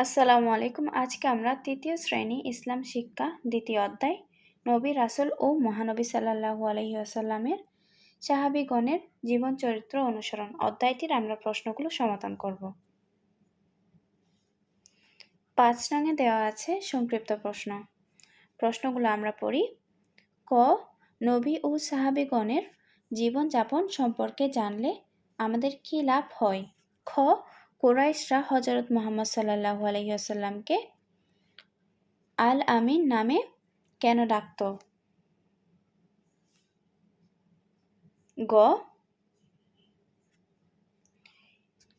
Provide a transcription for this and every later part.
আসসালামু আলাইকুম। আজকে আমরা তৃতীয় শ্রেণি ইসলাম শিক্ষা দ্বিতীয় অধ্যায়, নবী রাসুল ও মহানবী সাল্লাহু আলহি আসাল্লামের সাহাবিগণের জীবন চরিত্র অনুসরণ। অধ্যায়টির আমরা প্রশ্নগুলো সমাধান করব। পাঁচ রঙে দেওয়া আছে সংক্ষিপ্ত প্রশ্ন। প্রশ্নগুলো আমরা পড়ি, ক, নবী ও সাহাবিগণের জীবনযাপন সম্পর্কে জানলে আমাদের কী লাভ হয়? খ কোরাইশরা হজরত মোহাম্মদ সাল্লাহ আলহিহাসাল্লামকে আল আমিন নামে কেন ডাকত? গ,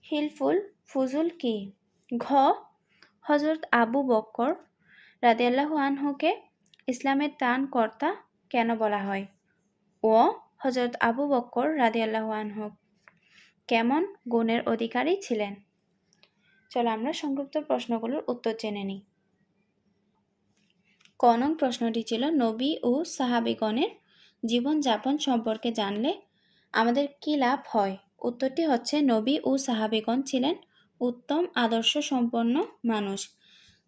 হিলফুল ফুজুল কি? ঘ হজরত আবু বক্কর রাদিয়াল্লাহু আনহুকে ইসলামের তান কর্তা কেন বলা হয়? ও হজরত আবু বক্কর রাদিয়াল্লাহু আনহু কেমন গুণের অধিকারী ছিলেন? চলো আমরা সংক্ষিপ্ত প্রশ্নগুলোর উত্তর জেনে নিই। কনং প্রশ্নটি ছিল, নবী ও সাহাবিগণের জীবনযাপন সম্পর্কে জানলে আমাদের কি লাভ হয়? উত্তরটি হচ্ছে, নবী ও সাহাবিগণ ছিলেন উত্তম, আদর্শ সম্পন্ন মানুষ।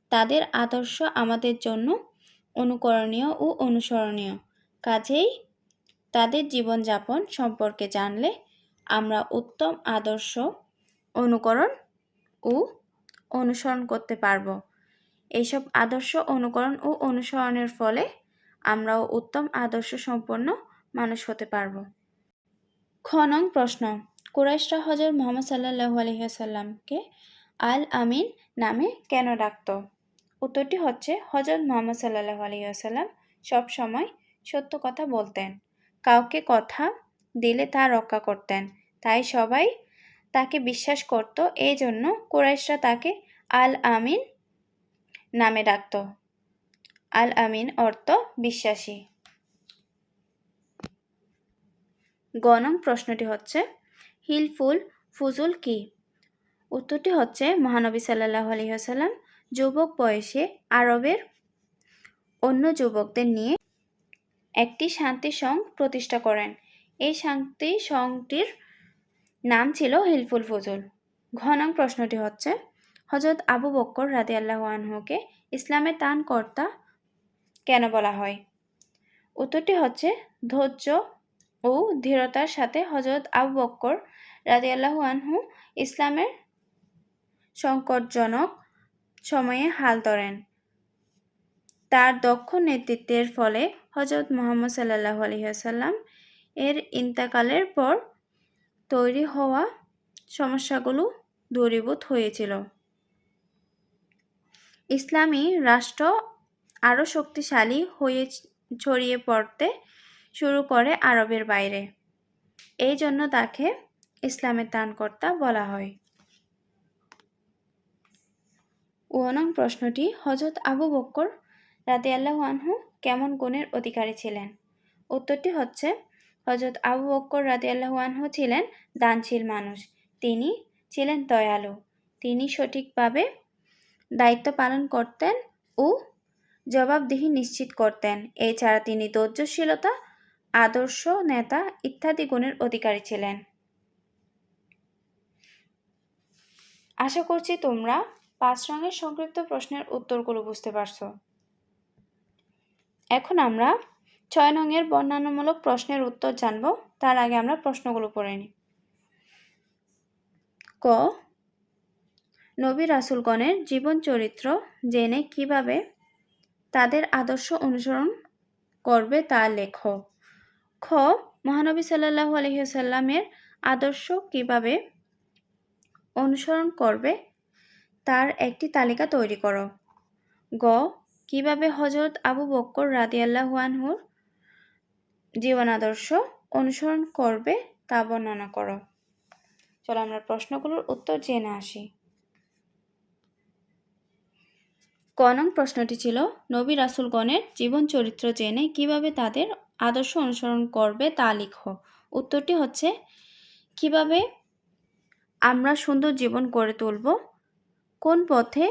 তাদের আদর্শ আমাদের জন্য অনুকরণীয় ও অনুসরণীয়। কাজেই তাদের জীবনযাপন সম্পর্কে জানলে আমরা উত্তম, আদর্শ, অনুকরণ ও অনুসরণ করতে পারব। এইসব আদর্শ অনুকরণ ও অনুসরণের ফলে আমরাও উত্তম আদর্শ সম্পন্ন মানুষ হতে পারব। খনং প্রশ্ন। কুরাইশরা হজর মোহাম্মদ সাল্লাহ আলহিহাসাল্লামকে আল আমিন নামে কেন ডাকত? উত্তরটি হচ্ছে হজরত মোহাম্মদ সাল্লাহ আলহিহাসাল্লাম সবসময় সত্য কথা বলতেন। কাউকে কথা দিলে তা রক্ষা করতেন। তাই সবাই তাকে বিশ্বাস করত এই জন্য কুরাইশরা তাকে আল আমিন নামে ডাকত। আল আমিন অর্থ বিশ্বাসী। গণম প্রশ্নটি হচ্ছে হিলফুল ফুজুল কি? উত্তরটি হচ্ছে, মহানবী সাল্লাহ আলহিহাসাল্লাম যুবক বয়সে আরবের অন্য যুবকদের নিয়ে একটি শান্তি সং প্রতিষ্ঠা করেন। এই শান্তি সংটির নাম ছিল হিলফুল ফজুল। ঘনং প্রশ্নটি হচ্ছে হজরত আবু বক্কর রাতে আল্লাহ আনহুকে ইসলামের তান কর্তা কেন বলা হয়? উত্তরটি হচ্ছে, ধৈর্য ও দৃঢ়তার সাথে হজরত আবু বক্কর রাতে আল্লাহ আনহু ইসলামের সংকটজনক সময়ে হাল ধরেন। তার দক্ষ নেতৃত্বের ফলে হজরত মোহাম্মদ সাল্লাহ আলহিহাসাল্লাম এর ইন্তাকালের পর তৈরি হওয়া সমস্যাগুলো দূরীভূত হয়েছিল। ইসলামী রাষ্ট্র আরও শক্তিশালী হয়ে ছড়িয়ে পড়তে শুরু করে আরবের বাইরে। এই জন্য তাকে ইসলামের দানকর্তা বলা হয়। ওয়ানং প্রশ্নটি হজরত আবু বক্কর রাতে আল্লাহ আনহু কেমন গুণের অধিকারী ছিলেন? উত্তরটি হচ্ছে হজরত আবু আল্লাহ আনহু ছিলেন দানশীল মানুষ। তিনি ছিলেন দয়ালু। তিনি সঠিকভাবে দায়িত্ব পালন করতেন ও জবাবদিহি নিশ্চিত করতেন। এছাড়া তিনি ধৈর্যশীলতা, আদর্শ, নেতা ইত্যাদি গুণের অধিকারী ছিলেন। আশা করছি তোমরা পাঁচ রঙের সংক্ষিপ্ত প্রশ্নের উত্তরগুলো বুঝতে পারছ। এখন আমরা ছয় নংয়ের বর্ণনামূলক প্রশ্নের উত্তর জানব। তার আগে আমরা প্রশ্নগুলো পড়ে নিই। ক, নবী রাসুলগণের জীবন চরিত্র জেনে কীভাবে তাদের আদর্শ অনুসরণ করবে তা লেখ। খ, মহানবী সাল্লাহু আলহিসাল্লামের আদর্শ কীভাবে অনুসরণ করবে তার একটি তালিকা তৈরি করো। গ, কীভাবে হজরত আবু বক্কর রাদিয়াল্লাহুয়ানহুর জীবন আদর্শ অনুসরণ করবে তা বর্ণনা করো। চলো আমরা প্রশ্নগুলোর উত্তর জেনে আসি। কনং প্রশ্নটি ছিল, নবী রাসুলগণের জীবন চরিত্র জেনে কীভাবে তাদের আদর্শ অনুসরণ করবে তা লিখো। উত্তরটি হচ্ছে, কীভাবে আমরা সুন্দর জীবন গড়ে তুলব, কোন পথে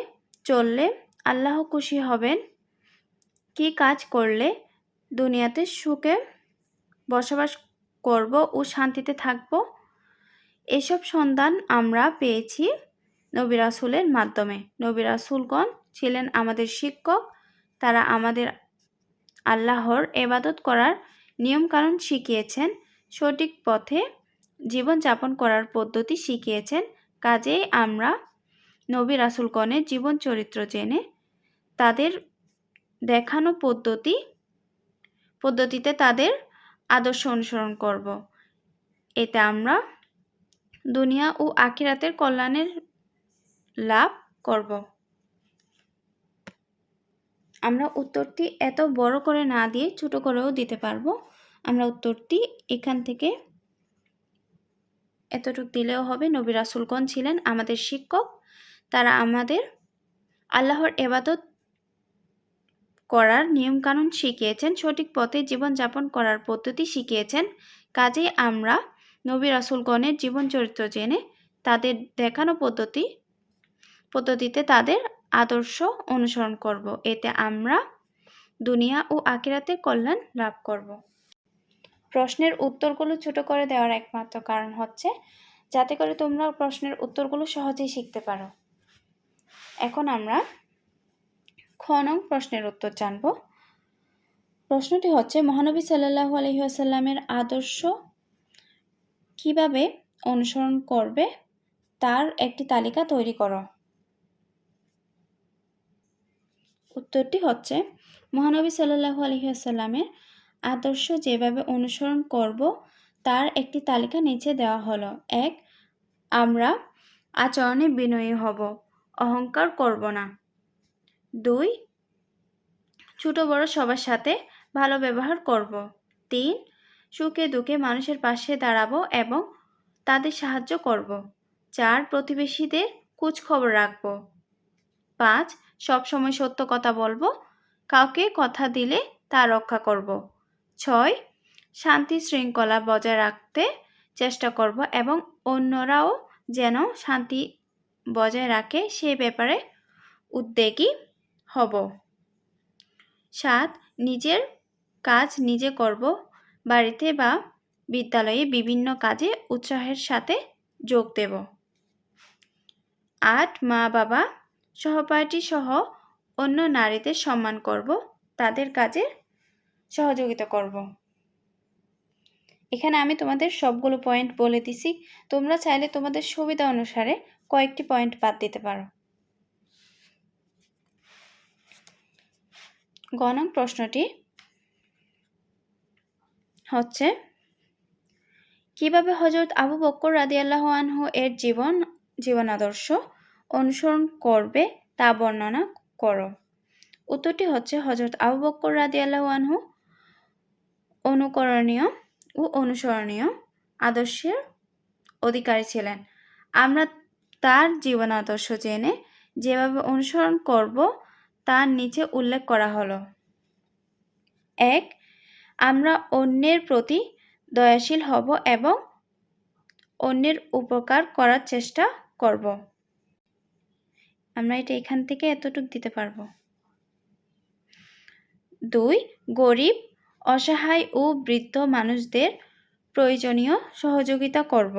চললে আল্লাহ খুশি হবেন, কি কাজ করলে দুনিয়াতে সুখে বসবাস করব ও শান্তিতে থাকব। এসব সন্ধান আমরা পেয়েছি নবী রাসুলের মাধ্যমে। নবী রাসুলগণ ছিলেন আমাদের শিক্ষক। তারা আমাদের আল্লাহর এবাদত করার নিয়মকানুন শিখিয়েছেন, সঠিক পথে জীবনযাপন করার পদ্ধতি শিখিয়েছেন। কাজেই আমরা নবী রাসুলগণের জীবন চরিত্র জেনে তাদের দেখানো পদ্ধতি, পদ্ধতিতে তাদের আদর্শ অনুসরণ করব। এতে আমরা দুনিয়া ও আখিরাতের কল্যাণের লাভ করব। আমরা উত্তরটি এত বড় করে না দিয়ে ছোট করেও দিতে পারব। আমরা উত্তরটি এখান থেকে এতটুকু দিলেও হবে। নবী রাসুলগণ ছিলেন আমাদের শিক্ষক। তারা আমাদের আল্লাহর এবাদত করার নিয়মকানুন শিখিয়েছেন, সঠিক পথে জীবনযাপন করার পদ্ধতি শিখিয়েছেন। কাজেই আমরা নবী রাসুলগণের জীবন চরিত্র জেনে তাদের দেখানো পদ্ধতি, পদ্ধতিতে তাদের আদর্শ অনুসরণ করব। এতে আমরা দুনিয়া ও আকিরাতে কল্যাণ লাভ করব। প্রশ্নের উত্তরগুলো ছোট করে দেওয়ার একমাত্র কারণ হচ্ছে, যাতে করে তোমরা প্রশ্নের উত্তরগুলো সহজেই শিখতে পারো। এখন আমরা খ নং প্রশ্নের উত্তর জানব। প্রশ্নটি হচ্ছে, মহানবী সাল্লাহ আলহিহাসাল্লামের আদর্শ কীভাবে অনুসরণ করবে? তার একটি তালিকা তৈরি করো। উত্তরটি হচ্ছে, মহানবী সাল্লাহু আলহিহাসাল্লামের আদর্শ যেভাবে অনুসরণ করব, তার একটি তালিকা নিচে দেওয়া হলো। এক, আমরা আচরণে বিনয়ী হব, অহংকার করব না। দুই, ছোট বড় সবার সাথে ভালো ব্যবহার করব। তিন, সুখে দুঃখে মানুষের পাশে দাঁড়াবো এবং তাদের সাহায্য করব। চার, প্রতিবেশীদের খোঁজ খবর রাখব। পাঁচ, সবসময় সত্য কথা বলব। কাউকে কথা দিলে তা রক্ষা করব। ছয়, শান্তি শৃঙ্খলা বজায় রাখতে চেষ্টা করব এবং অন্যরাও যেন শান্তি বজায় রাখে সে ব্যাপারে উদ্যোগী হব। সাত, নিজের কাজ নিজে করব। বাড়িতে বা বিদ্যালয়ে বিভিন্ন কাজে উৎসাহের সাথে যোগ দেব। আট মা বাবা সহপাঠী সহ অন্য নারীদের সম্মান করব। তাদের কাজে সহযোগিতা করব। এখানে আমি তোমাদের সবগুলো পয়েন্ট বলে দিছি। তোমরা চাইলে তোমাদের সুবিধা অনুসারে কয়েকটি পয়েন্ট বাদ দিতে পারো। গণম প্রশ্নটি হচ্ছে, কীভাবে হজরত আবু বক্কর রাদি আল্লাহ আনহু এর জীবন জীবন আদর্শ অনুসরণ করবে তা বর্ণনা করো। উত্তরটি হচ্ছে হজরত আবু বক্কর রাদি আল্লাহ আনহু অনুকরণীয় ও অনুসরণীয় আদর্শের অধিকারী ছিলেন। আমরা তার জীবন আদর্শ জেনে যেভাবে অনুসরণ করব তার নিচে উল্লেখ করা হলো। এক, আমরা অন্যের প্রতি দয়াশীল হব এবং অন্যের উপকার করার চেষ্টা করব। আমরা এটা এখান থেকে এতটুক দিতে পারব। দুই, গরিব, অসহায় ও বৃদ্ধ মানুষদের প্রয়োজনীয় সহযোগিতা করব।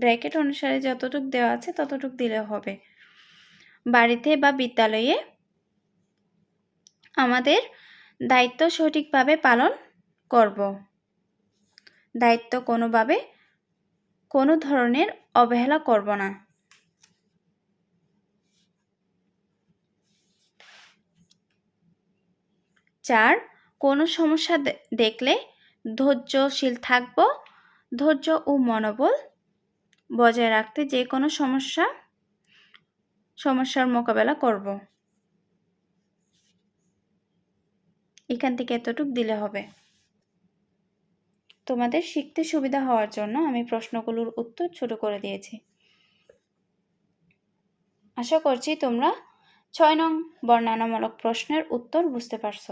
ব্র্যাকেট অনুসারে যতটুক দেওয়া আছে ততটুক দিলে হবে। বাড়িতে বা বিদ্যালয়ে আমাদের দায়িত্ব সঠিকভাবে পালন করব। দায়িত্ব কোনোভাবে কোনো ধরনের অবহেলা করব না। চার, কোনো সমস্যা দেখলে ধৈর্যশীল থাকব। ধৈর্য ও মনোবল বজায় রাখতে যে কোনো সমস্যা, সমস্যার মোকাবেলা করব। এখান থেকে এতটুক দিলে হবে। তোমাদের শিখতে সুবিধা হওয়ার জন্য আমি প্রশ্নগুলোর উত্তর ছোট করে দিয়েছি। আশা করছি তোমরা ছয় নং বর্ণনামূলক প্রশ্নের উত্তর বুঝতে পারছ।